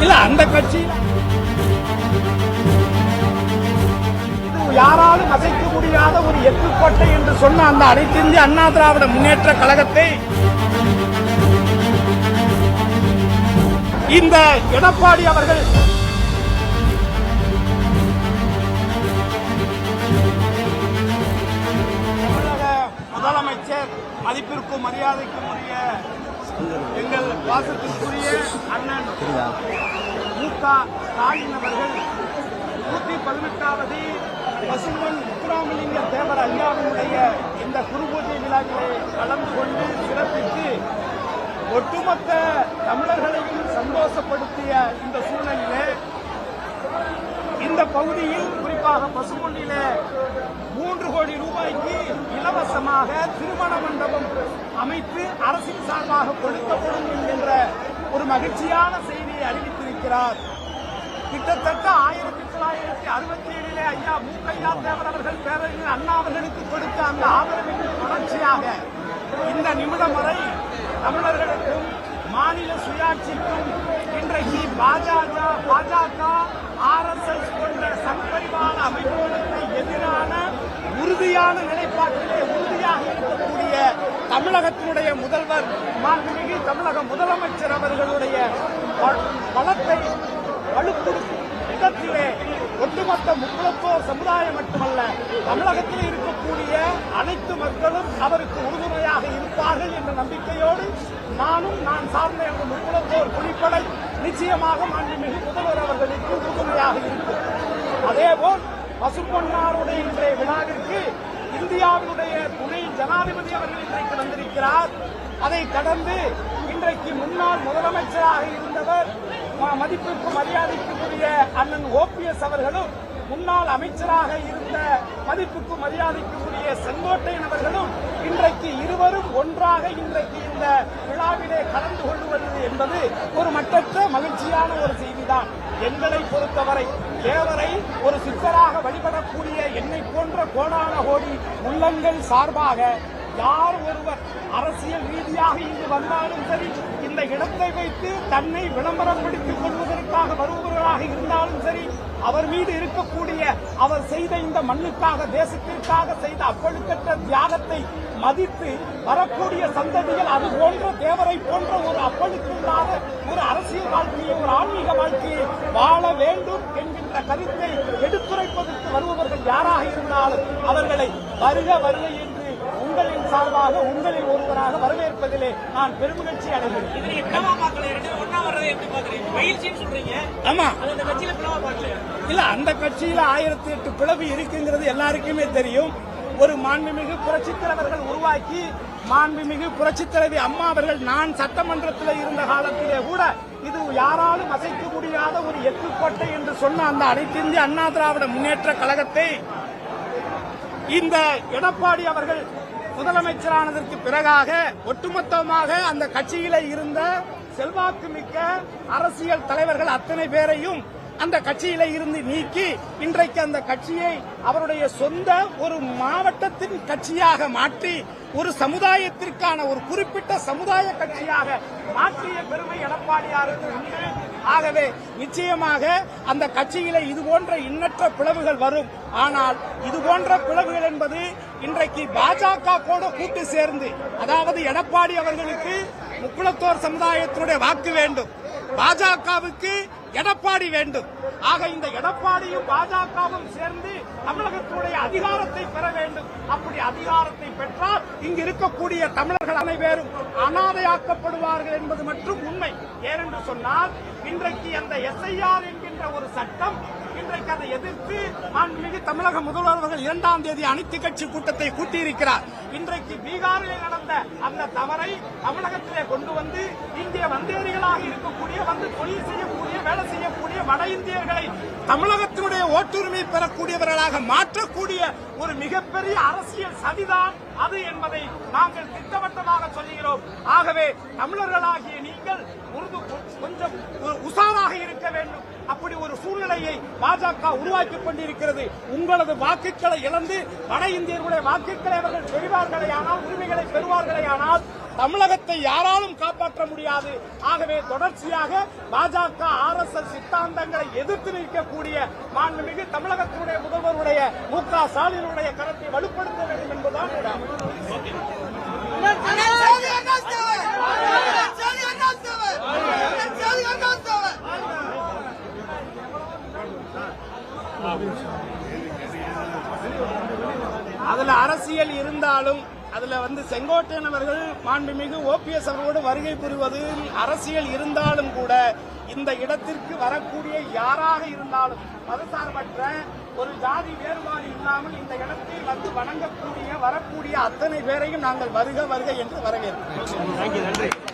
இல்ல அந்த கட்சி யாராலும் அசைக்க முடியாத ஒரு எட்டுக்கோட்டை என்று சொன்ன அந்த அனைத்து இந்திய அண்ணா திராவிட முன்னேற்ற கழகத்தை இந்த எடப்பாடி அவர்கள் தமிழக முதலமைச்சர் மதிப்பிற்கும் மரியாதைக்கும் உரிய எங்கள் பாசத்திற்குரிய அண்ணன் மு க ஸ்டாலின் அவர்கள் நூத்தி பதினெட்டாவது பசுமன் முத்துராமலிங்க தேவர் ஐயாவினுடைய இந்த குருபூஜை விழாவிலே கலந்து கொண்டு சிறப்பித்து ஒட்டுமொத்த தமிழர்களையும் சந்தோஷப்படுத்திய இந்த சூழலிலே இந்த பகுதியில் குறிப்பாக பசுமொன்னிலே மூன்று கோடி ரூபாய்க்கு சார்பாக திருமண மண்டபம் அமைத்து அரசின் சார்பாக கொடுக்கப்படும் என்கின்ற ஒரு மகிழ்ச்சியான செய்தியை அறிவித்திருக்கிறார். கிட்டத்தட்ட ஆயிரத்தி தொள்ளாயிரத்தி அறுபத்தி ஏழிலே ஐயா மூக்கையா தேவர் அவர்கள் பேரறிஞர் அண்ணா அவர்களுக்கு கொடுத்த அந்த ஆதரவின் தொடர்ச்சியாக இந்த நிமிடம் வரை தமிழர்களுக்கும் மாநில சுயாட்சிக்கும் இன்றைக்கு பாஜக பாஜக ஆர்எஸ்எஸ் போன்ற சங்பரிவார அமைப்புகளுக்கு எதிரான உறுதியான நிலைப்பாட்டிலே உறுதியாக இருக்கக்கூடிய தமிழகத்தினுடைய முதல்வர் மாண்புமிகு தமிழக முதலமைச்சர் அவர்களுடைய பலத்தை வலுப்படுத்தும் விதத்திலே ஒட்டுமொத்த முக்குளத்தோர் சமுதாயம் மட்டுமல்ல தமிழகத்தில் இருக்கக்கூடிய அனைத்து மக்களும் அவருக்கு உறுதுணையாக இருப்பார்கள் என்ற நம்பிக்கையோடு நானும் நான் சார்ந்த என்ற முக்குளத்தோர் குடிப்படை நிச்சயமாக மாண்புமிகு முதல்வர் அவர்களுக்கு உறுதுணையாக இருக்கும். அதேபோல் பசும்பொன்னாருடைய இன்றைய விழாவிற்கு இந்தியாவினுடைய துணை ஜனாதிபதி அவர்கள் இன்றைக்கு வந்திருக்கிறார். அதை கடந்து இன்றைக்கு முன்னாள் முதலமைச்சராக இருந்தவர் ம- மதிப்பிற்கு மரியாதைக்குரிய அண்ணன் ஓபிஎஸ் அவர்களும் முன்னாள் அமைச்சராக இருந்த மதிப்புக்கு மரியாதைக்குரிய செங்கோட்டையன் அவர்களும் இன்றைக்கு இருவரும் ஒன்றாக இன்றைக்கு இந்த விழாவிலே கலந்து கொள்வது என்பது ஒரு மட்டற்ற மகிழ்ச்சியான ஒரு செய்திதான். எங்களை பொறுத்தவரை தேவரை ஒரு சித்தராக வழிபடக்கூடிய என்னை போன்ற கோடான கோடி உள்ளங்கள் சார்பாக யார் ஒருவர் அரசியல் ரீதியாக இங்கு வந்தாலும் சரி இந்த இடத்தை வைத்து தன்னை விளம்பரப்படுத்திக் கொள்வதற்காக வருபவர்களாக இருந்தாலும் சரி அவர் மீது இருக்கக்கூடிய அவர் செய்த இந்த மண்ணுக்காக தேசத்திற்காக செய்த அப்பழுக்கற்ற தியாகத்தை மதித்து வரக்கூடிய சந்ததிகள் அது போன்ற தேவரை போன்ற ஒரு அப்பழுக்கில்லாத ஒரு அரசியல் வாழ்க்கையை ஒரு ஆன்மீக வாழ்க்கையை வாழ வேண்டும் என்கின்ற கருத்தை எடுத்துரைப்பதற்கு வருபவர்கள் யாராக இருந்தாலும் அவர்களை வருக வருக என்று உங்களின் சார்பாக உங்களில் ஒருவராக வரவேற்பதிலே நான் பெருமகிழ்ச்சி அடைகிறேன். ஆமா அது அந்த கட்சியில பிளவா பார்க்கல இல்ல அந்த கட்சியில ஆயிரத்தி எட்டு பிளவு இருக்குங்கிறது எல்லாருக்குமே தெரியும். ஒரு மாண்புமிகு புரட்சித் தலைவர்கள் உருவாக்கி மாண்புமிகு புரட்சித் தலைவி அம்மா அவர்கள் நான் சட்டமன்றத்தில் இருந்த காலத்திலே கூட இது யாராலும் அசைக்க முடியாத ஒரு எட்டுக்கோட்டை என்று சொன்ன அந்த அனைத்து இந்திய அண்ணா திராவிட முன்னேற்ற கழகத்தை இந்த எடப்பாடி அவர்கள் முதலமைச்சரானதற்கு பிறகாக ஒட்டுமொத்தமாக அந்த கட்சியில இருந்த செல்வாக்கு மிக்க அரசியல் தலைவர்கள் அத்தனை பேரையும் அந்த கட்சியில இருந்து நீக்கி இன்றைக்கு அந்த கட்சியை அவருடைய சொந்த ஒரு மாவட்டத்தின் கட்சியாக மாற்றி ஒரு சமுதாயத்திற்கான ஒரு குறிப்பிட்ட சமுதாய கட்சியாக மாற்றிய பெருமை எடப்பாடியாருக்கு உண்டு. ஆகவே நிச்சயமாக அந்த கட்சியில இது போன்ற எண்ணற்ற பிளவுகள் வரும். ஆனால் இது போன்ற பிளவுகள் என்பது இன்றைக்கு பாஜக கூட கூட்டு சேர்ந்து அதாவது எடப்பாடி அவர்களுக்கு முக்குளத்தோர் சமுதாயத்தினுடைய வாக்கு வேண்டும். பாஜகவுக்கு எடப்பாடி வேண்டும். ஆக இந்த எடப்பாடியும் பாஜகவும் சேர்ந்து தமிழகத்தினுடைய அதிகாரத்தை பெற வேண்டும். அப்படி அதிகாரத்தை பெற்றால் இங்கு இருக்கக்கூடிய தமிழர்கள் அனைவரும் அனாதையாக்கப்படுவார்கள் என்பது மட்டும் உண்மை. ஏனென்று சொன்னால் இன்றைக்கு அந்த எஸ்ஐஆர் என்கின்ற ஒரு சட்டம் இன்றைக்கு அதை எதிர்த்து மாண்புமிகு தமிழக முதல்வர் அவர்கள் இரண்டாம் தேதி அனைத்து கட்சி கூட்டத்தை கூட்டியிருக்கிறார். இன்றைக்கு பீகாரில் நடந்த அந்த தவறை தமிழகத்திலே கொண்டு வந்து இங்கே வந்தேரிகளாக இருக்கக்கூடிய வந்து தொழில் செய்யக்கூடிய வேலை செய்யக்கூடிய வட இந்தியர்களை தமிழகத்தினுடைய ஓட்டுரிமை பெறக்கூடியவர்களாக மாற்றக்கூடிய ஒரு மிகப்பெரிய அரசியல் சதிதான் அது என்பதை நாங்கள் திட்டவட்டமாக சொல்லுகிறோம். ஆகவே தமிழர்களாகிய நீங்கள் உருது கொஞ்சம் உஷாராக இருக்க வேண்டும். அப்படி ஒரு சூழ்நிலையை பாஜக உருவாக்கி கொண்டிருக்கிறது. உங்களது வாக்குகளை இழந்து வட இந்தியர்களுடைய வாக்குகளை அவர்கள் பெறுவார்களே ஆனால் உரிமைகளை பெறுவார்களே ஆனால் தமிழகத்தை யாராலும் காப்பாற்ற முடியாது. ஆகவே தொடர்ச்சியாக பாஜக ஆர் எஸ் எஸ் சித்தாந்தங்களை எதிர்த்து நிற்கக்கூடிய மாண்புமிகு தமிழகத்தினுடைய முதல்வருடைய மு க ஸ்டாலினுடைய கரத்தை வலுப்படுத்த வேண்டும் என்பதுதான் அதுல அரசியல் இருந்தாலும் அதுல வந்து செங்கோட்டையன் அவர்கள் மாண்புமிகு ஓபிஎஸ் அவர்களோடு வருகை புரிவதில் அரசியல் இருந்தாலும் கூட இந்த இடத்திற்கு வரக்கூடிய யாராக இருந்தாலும் மதசார்பற்ற ஒரு ஜாதி வேறுபாடு இல்லாமல் இந்த இடத்தில் வந்து வணங்கக்கூடிய வரக்கூடிய அத்தனை பேரையும் நாங்கள் வருக வருக என்று வரவேற்கிறோம்.